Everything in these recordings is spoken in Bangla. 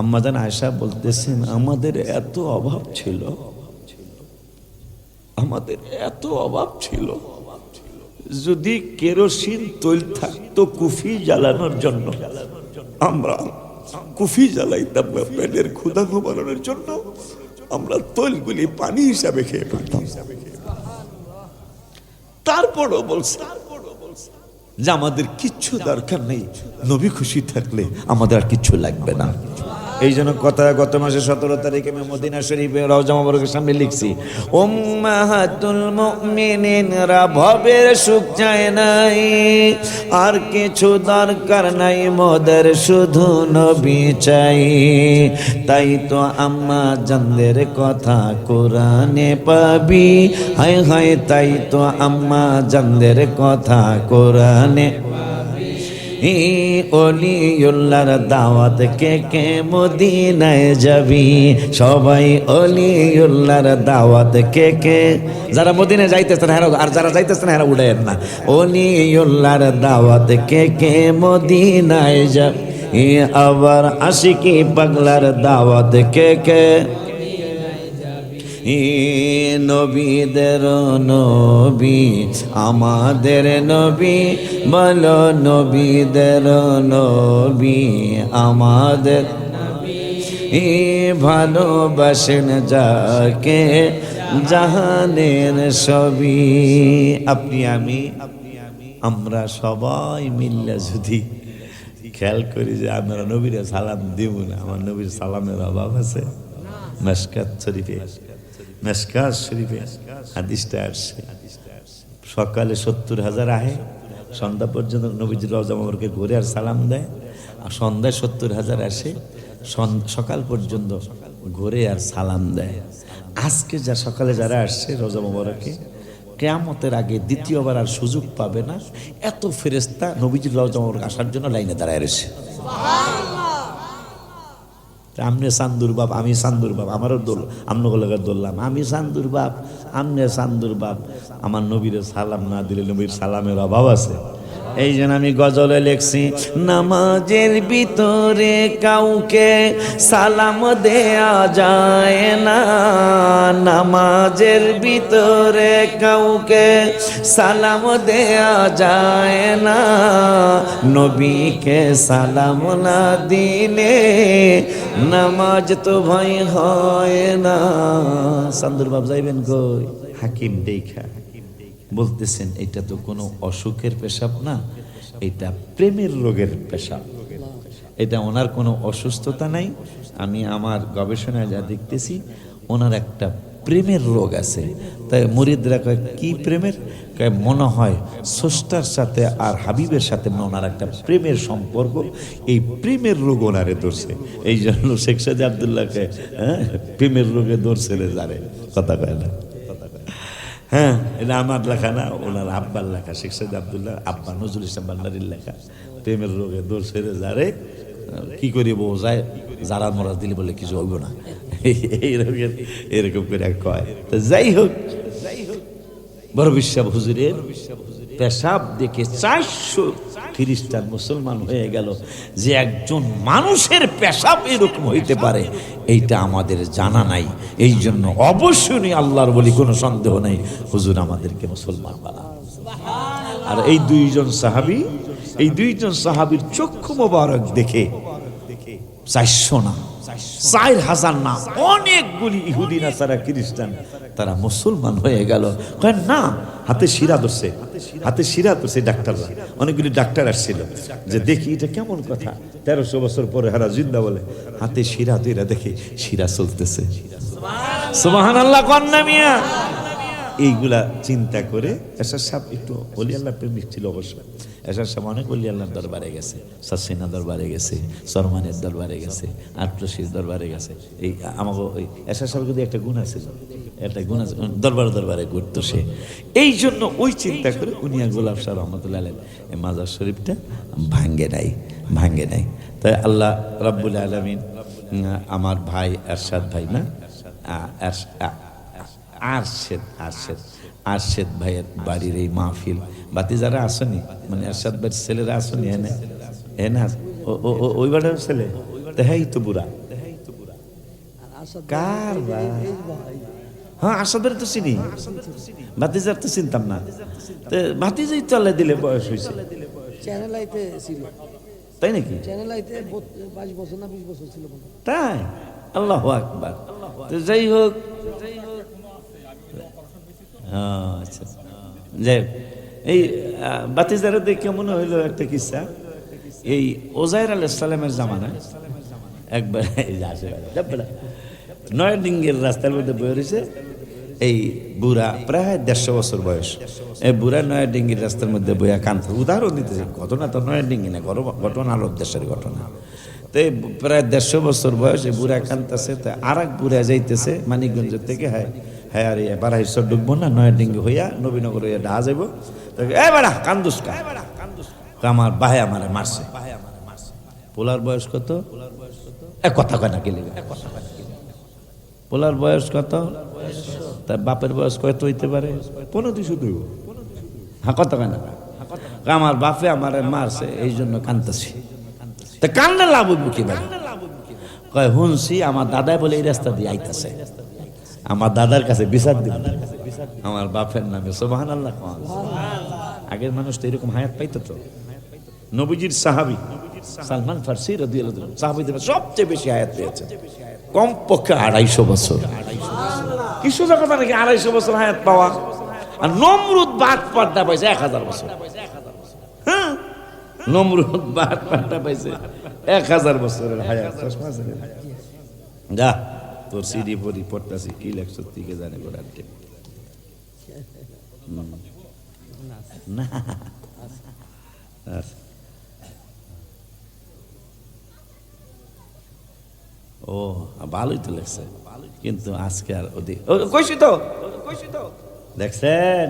আম্মাজান আয়সা বলতেছেন, আমাদের এত অভাব ছিল। আমাদের এত অভাব ছিল। যদি কেরোসিন তৈল থাকতো কুফি জ্বালানোর জন্য, আমরা কুফি জ্বালাইতাম পেটের ক্ষুধা ঘুমানোর জন্য। আমরা তৈলগুলি পানি হিসাবে খেয়ে ফেলতাম। তারপরও বলছে যে, আমাদের কিচ্ছু দরকার নেই। নবী খুশি থাকলে আমাদের আর কিচ্ছু লাগবে না। এই জন্য কথা গত মাসে সতেরো তারিখে আমি মদিনা শরীফে রওজা মোবারকের সামনে লিখছি, উম্মাহাতুল মুমিনিনরা ভবের সুখ চায় নাই, আর কিছু দরকার নাই মোদের, শুধু নবী চাই। তাই তো আম্মা জানদের কথা কোরআনে পাবি। হায় হায়, তাই তো আম্মা জানদের কথা কোরআনে অলিউল্লার দাওয়াত কে কে মদিনায় যাবি? সবাই অলিউল্লার দাওয়াত কে কে? যারা মদিনায় যাইতেছেন হ্যাঁ আর যারা যাইতেছেন হ্যাঁ উড়েন না। অলিউল্লার দাওয়াত কে কে মদিনায় যাবি? আবার আশিকি পাগলার দাওয়াত কে কে? নবীদের নবী, আমাদের নবী বল নবীদের নবী, আমাদের ভালোবাসেন যাকে জাহানের সবই আপনি আমি আমরা সবাই মিল্লা যদি খেয়াল করি যে আমরা নবীরা সালাম দিব না, আমার নবীর সালামের অভাব আছে। মেসকাত শরীফে। মেসকাত শরীফে হাদিসটা আসছে সকালে সত্তর হাজার আহে, সন্ধ্যা পর্যন্ত নবীজি রজামরকে ঘুরে আর সালাম দেয়। আর সন্ধ্যায় সত্তর হাজার আসে সকাল পর্যন্ত ঘুরে আর সালাম দেয়। আজকে যা সকালে যারা আসছে রজা মোবারকে, কেয়ামতের আগে দ্বিতীয়বার আর সুযোগ পাবে না। এত ফেরেস্তা নবীজির রজা মোবারক আসার জন্য লাইনে দাঁড়ায় রয়েছে। আমনে সান্দুর বাপ, আমি সান্দুর বাপ, আমারও দোল আমনগুলোকে দোললাম, আমি সান্দুর বাপ, আমনে সান্দুর বাপ, আমার নবীর সালাম না দিলে নবীর সালামের অভাব আছে। এই জন্য আমি গজলে লেখছি, নামাজের ভিতরে কাউকে সালাম দেয়া যায় না। নামাজের ভিতরে কাউকে সালাম দেয়া যায় না। নবীকে সালাম না দিলে নামাজ তো ভাই হয় না। সান্দুর বাপ যাইবেন কই? হাকিম দেখা বলতেছেন, এটা তো কোনো অসুখের পেশাব না, এটা প্রেমের রোগের পেশাব। এটা ওনার কোনো অসুস্থতা নাই। আমি আমার গবেষণায় যা দেখতেছি, ওনার একটা প্রেমের রোগ আছে। তাই মুরিদরা কয়, কি প্রেমের? কয়, মনে হয় স্রষ্টার সাথে আর হাবিবের সাথে ওনার একটা প্রেমের সম্পর্ক। এই প্রেমের রোগ ওনারে ধরছে। এই জন্য শেখ সাদি আবদুল্লাহকে হ্যাঁ প্রেমের রোগে ধরছে রে জানে কথা কয় না। হ্যাঁ এটা আমার লেখা না, ওনার আব্বার লেখা, শেখ সাইদ আবদুল্লাহ আব্বা নজরুল ইসলাম বান্ডারির লেখা। প্রেমের রোগে দৌড় সেরে যারে, কি করি যায় যারা মরা দিলে বলে কিছু হইব না। এই রোগের, এরকম করে কয়। তো যাই হোক, বড় বিশ্বাব হুজুরের, পেশাব দেখে চারশো খ্রিস্টান মুসলমান হয়ে গেল যে একজন মানুষের পেশাব এরকম হইতে পারে এইটা আমাদের জানা নাই। এই জন্য অবশ্যই আল্লাহর বলি কোনো সন্দেহ নাই হুজুর আমাদেরকে মুসলমান বানা আর এই দুইজন সাহাবি এই দুইজন সাহাবির চক্ষু মোবারক দেখে চাইছ না। চার হাজার না অনেকগুলি ইহুদি না তারা খ্রিস্টান, তারা মুসলমান হয়ে গেল। কয়, না, হাতে শিরা ধরছে। হাতে শিরা ধরছে ডাক্তাররা। অনেকগুলি ডাক্তার আসছিল যে, দেখি, এটা কেমন কথা? তেরোশো বছর পরে হারা জিন্দা বলে, হাতে শিরা দুইরা দেখে শিরা চলতেছে। এইগুলা চিন্তা করে একটু অলি আল্লাহ প্রেমিক ছিল অবশ্য। এসার সাহেব অনেক অলি আল্লাহর দরবারে গেছে সাসিনা দরবারে গেছে, সরমানের দরবারে গেছে, আটরশির দরবারে গেছে। এই আমাকে ওই এসার সাহেব কিন্তু একটা গুণ আছে, একটা গুণ আছে, দরবার দরবারে ঘুরতো সে। এই জন্য ওই চিন্তা করে উনিয়া গোলাপ শাহ রহমতুল্লাহ এই মাজার শরীফটা ভাঙ্গে নাই ভাঙ্গে নাই। তাই আল্লাহ রাব্বুল আলমিন আমার ভাই এরশাদ ভাই না, আ- এরশ- আ- আরশেদ আরশেদ আরশেদ ভাইয়ের বাড়ির এই মাহফিল। বাতি যারা আসনি মানে আরশাদ ভাইয়ের ছেলেরা আসনি আস- ও- ও- ও- ওই বাড়ির ছেলে? তো হ্যাঁ তো বুড়া। কার? হ্যাঁ আসাদের তো চিনি। ভাতিজার তো চিনতাম না। তো ভাতিজাই চলে দিলে বয়স হয়েছে। চ্যানেল আইতে ছিল। তাই নাকি? চ্যানেল আইতে বাইশ বছর না বিশ বছর ছিল তাই? আল্লাহ আকবার। তো যাই হোক। হ্যাঁ, আচ্ছা। যাই এই বাতিজারা দেখে মনে হইল একটা কিসা? এই ওজাইর আলাহ সালামের জামানায় একবার। নয়াডিঙ্গের রাস্তার মধ্যে বয়ে রয়েছে এই বুড়া প্রায় দেড়শো বছর বয়স। এই বুড়া নয়াডিঙ্গির রাস্তার মধ্যে বইয়া কান্ত উদাহরণ দিতেছে, ঘটনা তো নয়াডিঙ্গি না ঘটনা- আলোর দেশের ঘটনা। তো এই প্রায় দেড়শো বছর বয়স বুড়া কান্তাছে তো আর এক বুড়া যাইতেছে মানিকগঞ্জের থেকে হ্যাঁ। হ্যাঁ আর বারাহিশ্বর ডুববো না নয়াডিঙ্গি হইয়া নবীনগর হইয়া ডাহা যাইব। তো এ বেড়া কান্দুস কা আমার বাহে আমারে মারছে। পোলার বয়স কত? এক কথা কয় না গেলে পোলার বয়স কত? তার বাপের বয়স কত হইতে পারে? পনেরো দুশো দুই। হ্যাঁ কত কয় না। আমার বাপে আমার মারছে এই জন্য কান্দতেছি তা কান্দে লাভ কি ভাই কয় শুনছি আমার দাদাই বলে এই রাস্তা দিয়ে আইতাছে। আমার দাদার কাছে বিচার দিব। আমার বাপের নামে সোবাহান আল্লাহ আগের মানুষ তো এরকম হায়াত পাইতো তো। নবীজির সাহাবি, সালমান ফার্সি সাহাবিদের সবচেয়ে বেশি হায়াত পেয়েছে। কমপক্ষে আড়াইশো বছর। কি সোজা কথা নাকি আড়াইশো বছর হায়াত পাওয়া। আর নমরুদ বাদ পাড্ডা পাইছে এক হাজার বছর। হ্যাঁ? নমরুদ বাদ পাড্ডা পাইছে এক হাজার বছরের হায়াত। যা। তোর সিডি পরি পড়তাছি কি লেখছ থেকে জানে গোড়ার না আচ্ছা। ও ভালোই তো লেখছে। কিন্তু আজকে আর ও, কইছি তো। দেখছেন?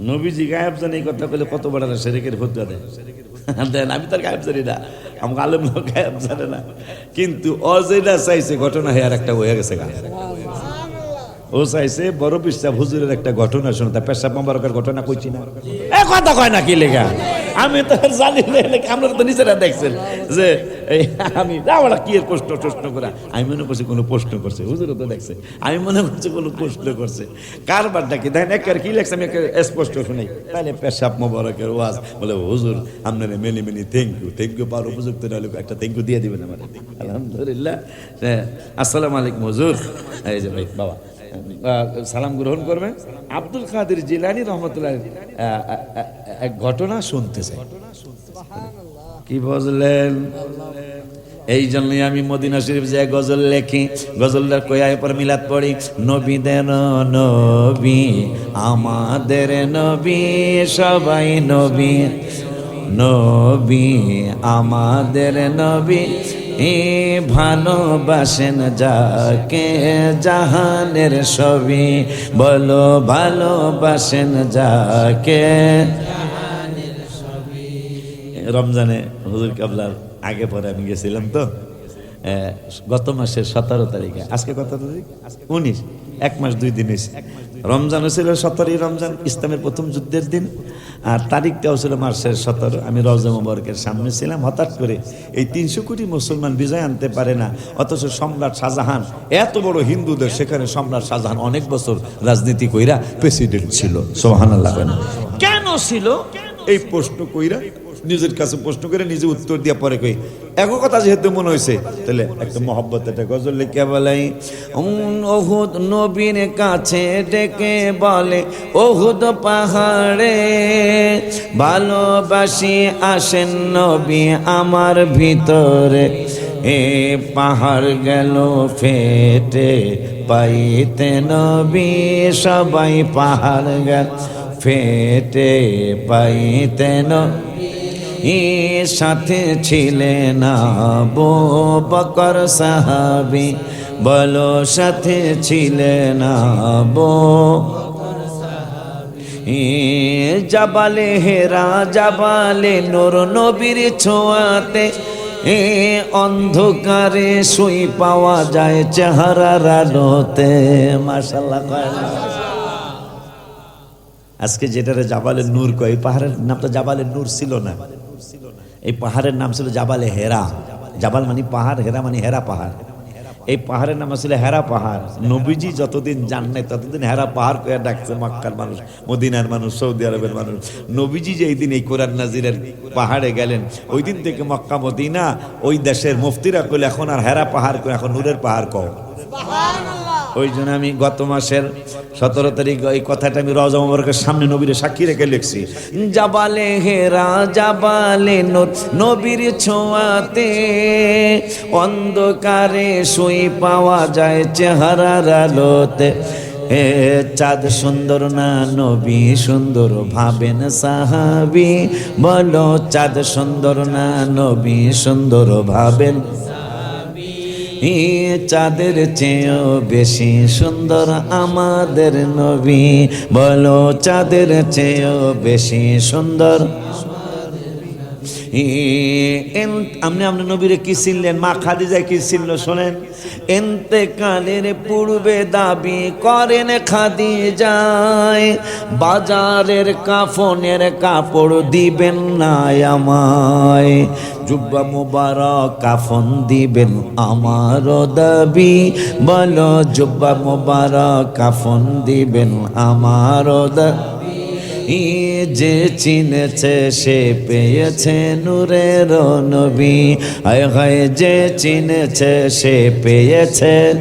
নবীজি গায়েব জানি কথা বলে কত বড় সেরেকের ফতুয়া দেয়। দেন আমি তার গায়েব জানি না। আমাকে আলম লোক জানে না। কিন্তু অজেটা চাইছে, ঘটনা হয়ে আর একটা হয়ে গেছে ও চাইছে, বড় বিশ্বাস হুজুরের একটা ঘটনা শুনে, তা পেশাব মাবারকের ঘটনা কইছি না। এ কথা কয় না কি লেখা আমি তো জানি আপনারা তো নিজেরা দেখছেন যে আমি আমরা কি এর প্রশ্ন প্রশ্ন করা? আমি মনে করছি কোনো প্রশ্ন করছে হুজুর তো দেখছে। আমি মনে করছি কোনো প্রশ্ন করছে। কারবারটা কি? দেখেন একের কি লেখছে? আমি স্পষ্ট শুনাই। তাহলে পেশাব মোবারকের ওয়াজ। বলে, হুজুর, আপনারা many many thank you thank you পার উপযুক্ত নাহলে একটা থ্যাংক ইউ দিয়ে দিবেন আমার আলহামদুলিল্লাহ। আসসালামু আলাইকুম, হুজুর। এই যে ভাই, বাবা। সালাম গ্রহণ করবেন? আব্দুল কাদের জিলানি রহমতুল্লাহ এক ঘটনা শুনতেছে কি বুঝলেন এই জন্যই আমি মদিনা শরীফ যে গজল লেখি গজলটা কয়ায় পর মিলাদ পড়ি নবীদের নবী, আমাদের নবী, সবাই নবী নবী, আমাদের নবী, এ ভালোবাসেন যাকে জাহানের ছবি, বলো ভালোবাসেন যাকে রমজানে হুজুর কাবলার আগে পরে আমি গেছিলাম তো গত মাসের সতেরো তারিখে। আজকে কত তারিখ? উনিশ। এক মাস দুই দিন হয়েছে। রমজান ছিল সতেরোই রমজান, ইসলামের প্রথম যুদ্ধের দিন। আর তারিখটাও ছিল মার্চের সতেরো। আমি রওজা মোবারকের সামনে ছিলাম। হঠাৎ করে এই তিনশো কোটি মুসলমান বিজয় আনতে পারে না। অথচ সম্রাট শাহজাহান, এত বড় হিন্দুদের, সেখানে সম্রাট শাহজাহান অনেক বছর রাজনীতি কইরা প্রেসিডেন্ট ছিল। সোহান কেন ছিল? এই প্রশ্ন কইরা নিজের কাছে প্রশ্ন করে নিজে উত্তর দিয়া পরে কই। এক কথা যেহেতু মনে হয়েছে তাহলে একটা মহব্বত, একটা গজল লিখে বলাই। ওহুদ নবীর কাছে ডেকে বলে ওহুদ পাহাড়ে ভালোবাসি আসেন নবী আমার ভিতরে। এ পাহাড় গেল ফেটে, পাইতে নবী সবাই পাহাড় গেল ফেটে, পাইতে নবী সাথে ছিলেন আবু বকর সাহাবি। বলো, সাথে ছিলেন আবু জাবালে হেরা, জাবালে নূর নবীর ছোঁয়াতে এ অন্ধকারে শুই পাওয়া যায় চেহারার আলোতে। না। আজকে যেটারে জাবালের নূর কয় পাহাড়ের নামটা জাবালের নূর ছিল না। এই পাহাড়ের নাম ছিল জাবালে হেরা। জাবাল মানে পাহাড় হেরা মানে হেরা পাহাড়। এই পাহাড়ের নাম ছিল হেরা পাহাড়। নবীজি যতদিন জান নাই ততদিন হেরা পাহাড় করে ডাকছে মক্কার মানুষ মদিনার মানুষ সৌদি আরবের মানুষ। নবীজি যে এই দিন এই কোরআন নাজিরের পাহাড়ে গেলেন ওই দিন থেকে মক্কা মদিনা ওই দেশের মুফতিরা কইলে এখন আর হেরা পাহাড় এখন নূরের পাহাড় কও। ওই জন্য আমি গত মাসের সতেরো তারিখ, এই কথাটা আমি রজা মোবারকের সামনে নবীর সাক্ষী রেখে লিখছি। জাবালে হেরা জাবালে নবীর ছোঁয়াতে অন্ধকারে শুই পাওয়া যায় চেহারার আলোতে। হে চাঁদ সুন্দর না নবী সুন্দর, ভাবেন সাহাবি। বলো, চাঁদ সুন্দর না নবী সুন্দর, ভাবেন চাঁদের চেয়েও বেশি সুন্দর আমাদের নবী। বলো চাঁদের চেয়েও বেশি সুন্দর আপনি আপনার নবীরে কি চিনলেন? মা খাদিজা কি চিনল শোনেন? এন্তেকালের পূর্বে দাবি করেন খাদি যায় বাজারের কাফনের কাপড় দিবেন না আমায়। জুব্বা মুবারক কাফন দিবেন আমার দাবি। বলো, জুব্বা মুবারক কাফন দিবেন আমার দাবি। যে চিনেছে সে পেয়েছে নূরের নবী। হায় হায় যে চিনেছে সে পেয়েছে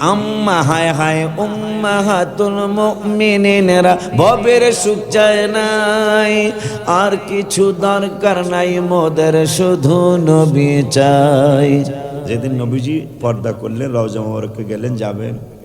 আম্মা, হায় হায় উম্মাহাতুল মুমিনিনরা, ভবের সুখ চায় নাই। আর কিছু দরকার নাই, মোদের শুধু নবী চাই। যেদিন নবীজি পর্দা করলেন, রওজা মোবারকে গেলেন, যাবেন।